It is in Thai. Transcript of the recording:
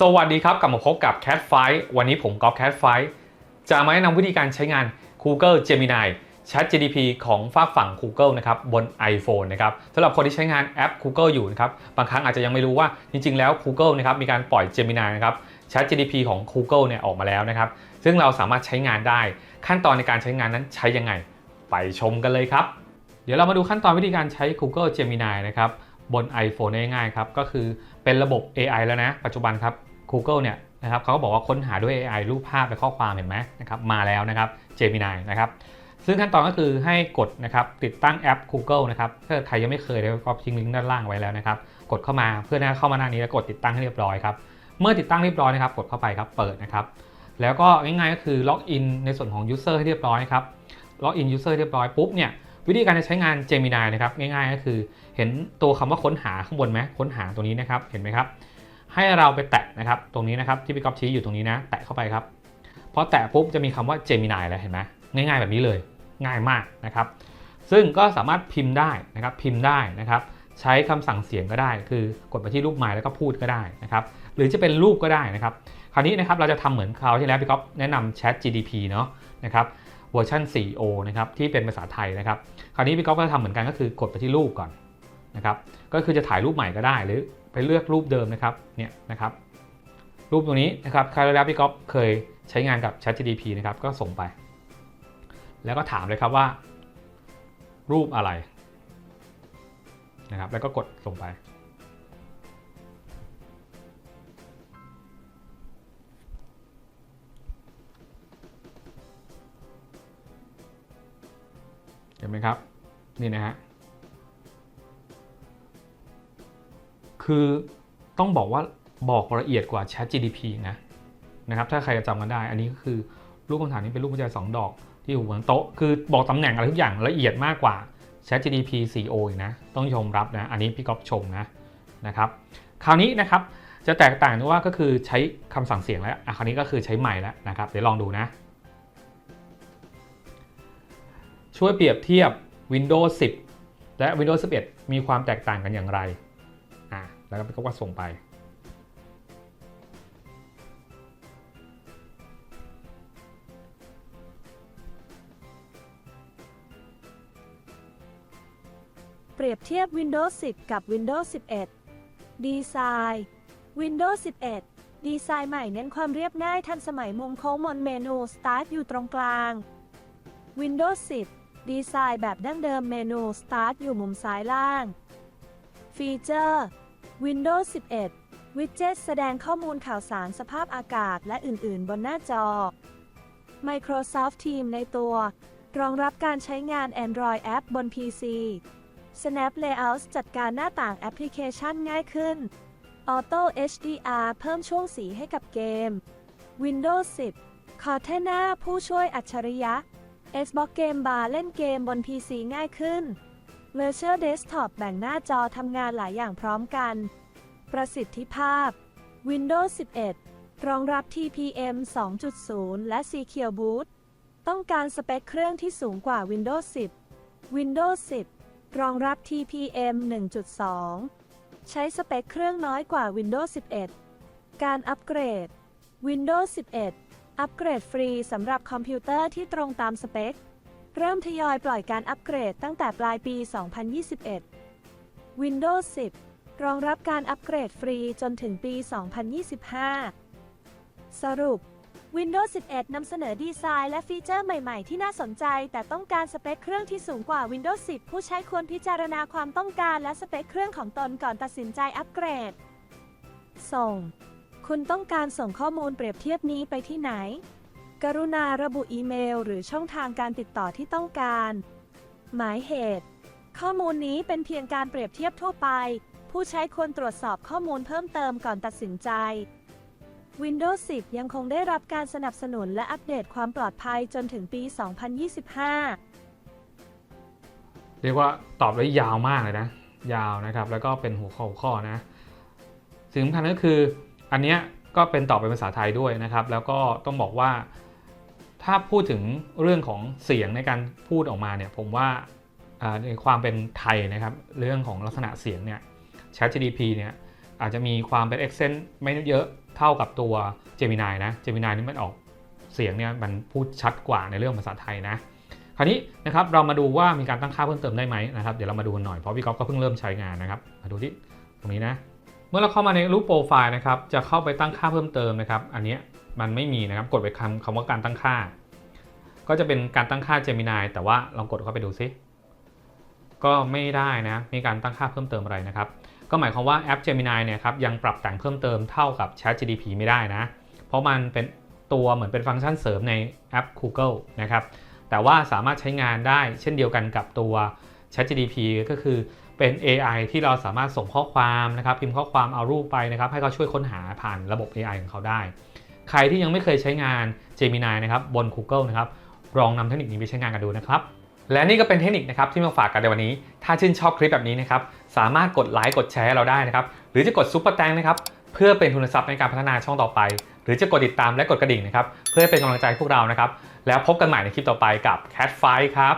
สวัสดีครับ กลับมาพบกับ Cat f i g h วันนี้ผมก๊อฟ Cat Fight จะมาแนะนำวิธีการใช้งาน Google Gemini Chat GDP ของฝากฝั่ง Google นะครับบน iPhone นะครับสำหรับคนที่ใช้งานแอป Google อยู่นะครับบางครั้งอาจจะยังไม่รู้ว่าจริง ๆ แล้ว Google นะครับมีการปล่อย Gemini นะครับ Chat GDP ของ Google เนี่ยออกมาแล้วนะครับ ซึ่งเราสามารถใช้งานได้ ขั้นตอนในการใช้งานนั้นใช้ยังไง ไปชมกันเลยครับ เดี๋ยวเรามาดูขั้นตอนวิธีการใช้ Google Gemini นะครับ บน iPhone ได้ง่ายๆครับ ก็คือเป็นระบบ AI แล้วนะ ปัจจุบันครับ Google เนี่ยนะครับเขาก็บอกว่าค้นหาด้วย AI รูปภาพและข้อความเห็นไหมนะครับมาแล้วนะครับ Gemini นะครับซึ่งขั้นตอนก็คือให้กดนะครับติดตั้งแอป Google นะครับถ้าใครยังไม่เคยเลยก็ทิ้งลิงก์ด้านล่างไว้แล้วนะครับ กดเข้ามาเพื่อให้เข้ามาหน้านี้แล้วกดติดตั้งให้เรียบร้อยครับ เมื่อติดตั้งเรียบร้อยนะครับ กดเข้าไปครับเปิดนะครับ แล้วก็ง่ายๆก็คือล็อกอินในส่วนของ User ให้เรียบร้อยครับล็อกอิน User เรียบร้อยปุ๊บเนี่ย วิธีการจะใช้งาน Gemini นะครับง่ายๆ ก็คือ เห็นตัวคำว่าค้นหาข้างบนไหมค้นหาตรงนี้นะครับเห็นไหมครับ ให้เราไปแตะนะครับตรงนี้นะครับที่พี่ก๊อฟชี้อยู่ตรงนี้นะ แตะเข้าไปครับพอแตะปุ๊บจะมีคำว่า Gemini แล้วเห็นไหมง่ายๆ แบบนี้เลยง่ายมากนะครับซึ่งก็สามารถพิมพ์ได้นะครับพิมพ์ได้นะครับใช้คำสั่งเสียงก็ได้ คือกดไปที่รูปไม้แล้วก็พูดก็ได้นะครับหรือจะเป็นรูปก็ได้นะครับคราวนี้นะครับเราจะทำเหมือนคราวที่แล้วพี่ก๊อฟแนะนำ Chat GDP เนาะนะครับ เวอร์ชัน 4o นะครับที่เป็นภาษาไทยนะครับ คราวนี้พี่ก๊อฟก็ทำเหมือนกันก็คือกดไปที่รูปก่อนนะครับก็คือจะถ่ายรูปใหม่ก็ได้หรือไปเลือกรูปเดิมนะครับเนี่ยนะครับรูปตรงนี้นะครับคราวแล้วพี่ก๊อฟเคยใช้งานกับ Chat GDP นะครับก็ส่งไป แล้วก็ถามเลยครับว่า รูปอะไรนะครับแล้วก็กดส่งไป ห็นไหมครับ นี่นะฮะ คือต้องบอกว่าบอกละเอียดกว่า Chat GDP นะนะครับ ถ้าใครจะจำกันได้ อันนี้ก็คือรูปคำถามนี้เป็นรูปหัวใจสองดอกที่อยู่บนโต๊ะ คือบอกตำแหน่งอะไรทุกอย่างละเอียดมากกว่า Chat GDP 4o อีกนะ ต้องชมรับนะ อันนี้พี่ก๊อฟชมนะนะครับ คราวนี้นะครับจะแตกต่างที่ว่าก็คือใช้คำสั่งเสียงแล้วอะคราวนี้ก็คือใช้ไมค์แล้วนะครับ เดี๋ยวลองดูนะ ช่วยเปรียบเทียบ Windows 10 และ Windows 11 มีความแตกต่างกันอย่างไร อ่าแล้วก็ก็ส่งไป เปรียบเทียบ Windows 10 กับ Windows 11 ดีไซน์ Windows 11 ดีไซน์ใหม่เน้นความเรียบง่ายทันสมัยมุมโค้งบนเมนู Start อยู่ตรงกลาง Windows 10 ดีไซน์แบบดั้งเดิมเมนู Start อยู่มุมซ้ายล่าง ฟีเจอร์ Windows 11 วิดเจ็ตแสดงข้อมูลข่าวสารสภาพอากาศและอื่นๆ บนหน้าจอ Microsoft Teams ในตัว รองรับการใช้งาน Android App บน PC Snap Layout จัดการหน้าต่างแอปพลิเคชันง่ายขึ้น Auto HDR เพิ่มช่วงสีให้กับเกม Windows 10 Cortana ผู้ช่วยอัจฉริยะ Xbox Game Bar เล่นเกมบน PC ง่ายขึ้น Virtual Desktop แบ่งหน้าจอทำงานหลายอย่างพร้อมกัน ประสิทธิภาพ Windows 11 รองรับ TPM 2.0 และ Secure Boot ต้องการสเปคเครื่องที่สูงกว่า Windows 10 Windows 10 รองรับ TPM 1.2 ใช้สเปคเครื่องน้อยกว่า Windows 11 การอัปเกรด Windows 11 อัปเกรดฟรีสำหรับคอมพิวเตอร์ที่ตรงตามสเปค เริ่มทยอยปล่อยการอัปเกรดตั้งแต่ปลายปี 2021 Windows 10 รองรับการอัปเกรดฟรีจนถึงปี 2025 สรุป Windows 11 นำเสนอดีไซน์และฟีเจอร์ใหม่ ๆ ที่น่าสนใจ แต่ต้องการสเปคเครื่องที่สูงกว่า Windows 10 ผู้ใช้ควรพิจารณาความต้องการและสเปคเครื่องของตนก่อนตัดสินใจอัปเกรด ส่ง คุณต้องการส่งข้อมูลเปรียบเทียบนี้ไปที่ไหน กรุณาระบุอีเมล หรือช่องทางการติดต่อที่ต้องการ หมายเหตุ ข้อมูลนี้เป็นเพียงการเปรียบเทียบทั่วไป ผู้ใช้ควรตรวจสอบข้อมูลเพิ่มเติมก่อนตัดสินใจ Windows 10 ยังคงได้รับการสนับสนุนและอัปเดตความปลอดภัยจนถึงปี 2025 เรียกว่าตอบได้ยาวมากเลยนะ ยาวนะครับ แล้วก็เป็นหัวข้อหัวข้อนะสิ่งสำคัญก็คือ อันเนี้ยก็เป็นตอบเป็นภาษาไทยด้วยนะครับ แล้วก็ต้องบอกว่า ถ้าพูดถึงเรื่องของเสียงในการพูดออกมาเนี่ยผมว่าในความเป็นไทยนะครับ เรื่องของลักษณะเสียงเนี่ย Chat GDP เนี่ยอาจจะมีความเป็น accent ไม่เยอะเท่ากับตัว Gemini นะ Gemini นี่มันออกเสียงเนี่ยมันพูดชัดกว่าในเรื่องภาษาไทยนะ คราวนี้นะครับเรามาดูว่ามีการตั้งค่าเพิ่มเติมได้ไหมนะครับ เดี๋ยวเรามาดูหน่อยเพราะพี่ก๊อฟก็เพิ่งเริ่มใช้งานนะครับ มาดูที่ตรงนี้นะ มื่อเราเข้ามาในรูปโปรไฟล์นะครับ จะเข้าไปตั้งค่าเพิ่มเติมนะครับ อันนี้มันไม่มีนะครับ กดไปคำคำว่าการตั้งค่า ก็จะเป็นการตั้งค่า Gemini แต่ว่าลองกดเข้าไปดูซิก็ไม่ได้นะ มีการตั้งค่าเพิ่มเติมอะไรนะครับ ก็หมายความว่าแอป Gemini เนี่ยครับยังปรับแต่งเพิ่มเติมเท่ากับ ChatGPT ไม่ได้นะ เพราะมันเป็นตัวเหมือนเป็นฟังก์ชันเสริมในแอป Google นะครับ แต่ว่าสามารถใช้งานได้เช่นเดียวกันกับตัว ChatGPT ก็คือ เป็น AI ที่เราสามารถส่งข้อความนะครับพิมพ์ข้อความเอารูปไปนะครับให้เขาช่วยค้นหาผ่านระบบ AI ของเขาได้ ใครที่ยังไม่เคยใช้งาน Gemini นะครับบน Google นะครับลองนำเทคนิคนี้ไปใช้งานกันดูนะครับและนี่ก็เป็นเทคนิคนะครับที่มาฝากกันในวันนี้ ถ้าชื่นชอบคลิปแบบนี้นะครับสามารถกดไลค์กดแชร์เราได้นะครับหรือจะกดซุปเปอร์แตงนะครับเพื่อเป็นทุนทรัพย์ในการพัฒนาช่องต่อไป หรือจะกดติดตามและกดกระดิ่งนะครับเพื่อเป็นกำลังใจให้พวกเรานะครับแล้วพบกันใหม่ในคลิปต่อไปกับ Cat Fight ครับ